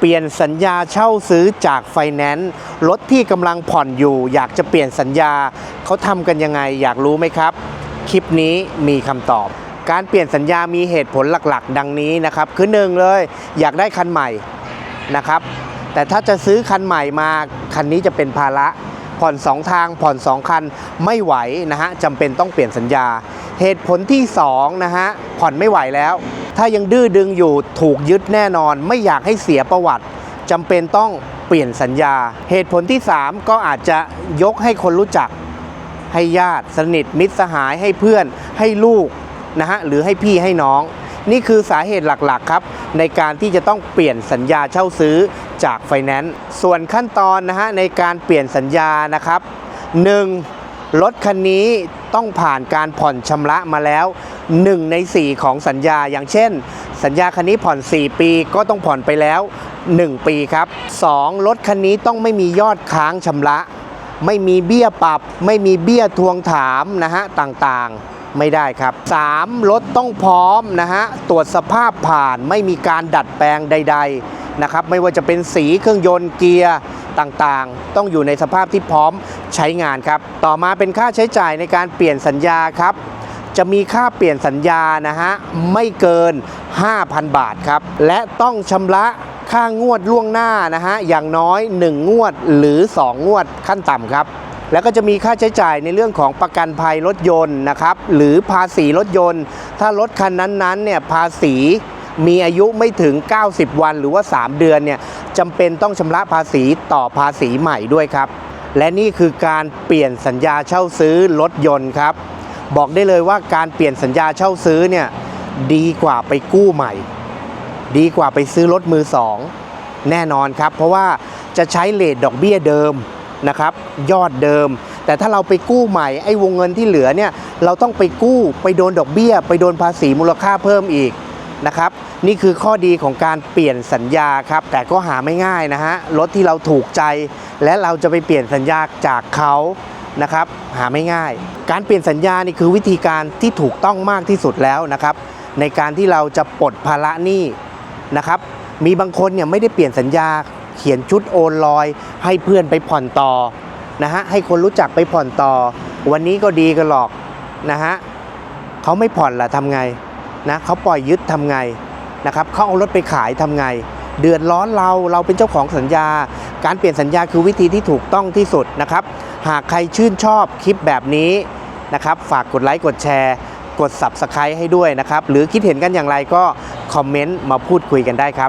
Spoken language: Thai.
เปลี่ยนสัญญาเช่าซื้อจากไฟแนนซ์รถที่กำลังผ่อนอยู่ อยากจะเปลี่ยนสัญญาเขาทำกันยังไงอยากรู้ไหมครับ คลิปนี้มีคำตอบ การเปลี่ยนสัญญามีเหตุผลหลักๆ ดังนี้นะครับ คือหนึ่งเลย อยากได้คันใหม่นะครับ แต่ถ้าจะซื้อคันใหม่มาคันนี้จะเป็นภาระผ่อน 2 ทางผ่อน 2 คันไม่ไหวนะฮะจำเป็นต้องเปลี่ยนสัญญา เหตุผลที่2นะฮะผ่อนไม่ไหวแล้ว ถ้ายังดื้อดึงอยู่ถูกยึดแน่นอน ไม่อยากให้เสียประวัติจำเป็นต้องเปลี่ยนสัญญา เหตุผลที่ 3 ก็อาจจะยกให้คนรู้จัก ให้ญาติสนิทมิตรสหายให้เพื่อนให้ลูกนะฮะหรือให้พี่ให้น้อง นี่คือสาเหตุหลักๆครับ ในการที่จะต้องเปลี่ยนสัญญาเช่าซื้อจากไฟแนนซ์ส่วนขั้นตอนนะฮะในการเปลี่ยนสัญญานะครับ 1. รถคันนี้ต้องผ่านการผ่อนชำระมาแล้ว 1 ใน 4 ของสัญญา อย่างเช่น สัญญาคันนี้ผ่อน 4 ปีก็ต้องผ่อนไปแล้ว 1 ปีครับ 2. รถคันนี้ต้องไม่มียอดค้างชำระ ไม่มีเบี้ยปรับ ไม่มีเบี้ยทวงถามนะฮะต่างๆไม่ได้ครับ 3. รถต้องพร้อมนะฮะ ตรวจสภาพผ่านไม่มีการดัดแปลงใด ๆ นะครับ ไม่ว่าจะเป็นสีเครื่องยนต์เกียร์ต่างๆ ต้องอยู่ในสภาพที่พร้อมใช้งานครับ ต่อมาเป็นค่าใช้จ่ายในการเปลี่ยนสัญญาครับ จะมีค่าเปลี่ยนสัญญานะฮะไม่เกิน 5,000 บาทครับ และต้องชำระค่างวดล่วงหน้านะฮะอย่างน้อย 1 งวดหรือ 2 งวดขั้นต่ำครับ แล้วก็จะมีค่าใช้จ่ายในเรื่องของประกันภัยรถยนต์นะครับหรือภาษีรถยนต์ ถ้ารถคันนั้นๆเนี่ยภาษีมีอายุไม่ถึง 90 วันหรือว่า 3 เดือนเนี่ยจำเป็นต้องชำระภาษีต่อภาษีใหม่ด้วยครับ และนี่คือการเปลี่ยนสัญญาเช่าซื้อรถยนต์ครับ บอกได้เลยว่าการเปลี่ยนสัญญาเช่าซื้อเนี่ยดีกว่าไปกู้ใหม่ ดีกว่าไปซื้อรถมือสองแน่นอนครับ เพราะว่าจะใช้เลทดอกเบี้ยเดิมนะครับยอดเดิม แต่ถ้าเราไปกู้ใหม่ไอ้วงเงินที่เหลือเนี่ยเราต้องไปกู้ไปโดนดอกเบี้ย ไปโดนภาษีมูลค่าเพิ่มอีกนะครับนี่คือข้อดีของการเปลี่ยนสัญญาครับแต่ก็หาไม่ง่ายนะฮะรถที่เราถูกใจ และเราจะไปเปลี่ยนสัญญาจากเขา นะครับหาไม่ง่าย การเปลี่ยนสัญญานี่คือวิธีการที่ถูกต้องมากที่สุดแล้วนะครับ ในการที่เราจะปลดภาระหนี้นะครับ มีบางคนเนี่ยไม่ได้เปลี่ยนสัญญาเขียนชุดโอนลอย ให้เพื่อนไปผ่อนต่อนะฮะให้คนรู้จักไปผ่อนต่อ วันนี้ก็ดีกันหรอกนะฮะเขาไม่ผ่อนล่ะทำไงนะเขาปล่อยยึดทำไงนะครับเขาเอารถไปขายทำไง เดือดร้อนเราเราเป็นเจ้าของสัญญา การเปลี่ยนสัญญาคือวิธีที่ถูกต้องที่สุดนะครับ หากใครชื่นชอบคลิปแบบนี้นะครับ ฝากกดไลค์กดแชร์ กด Subscribe ให้ด้วยนะครับ หรือคิดเห็นกันอย่างไรก็คอมเมนต์มาพูดคุยกันได้ครับ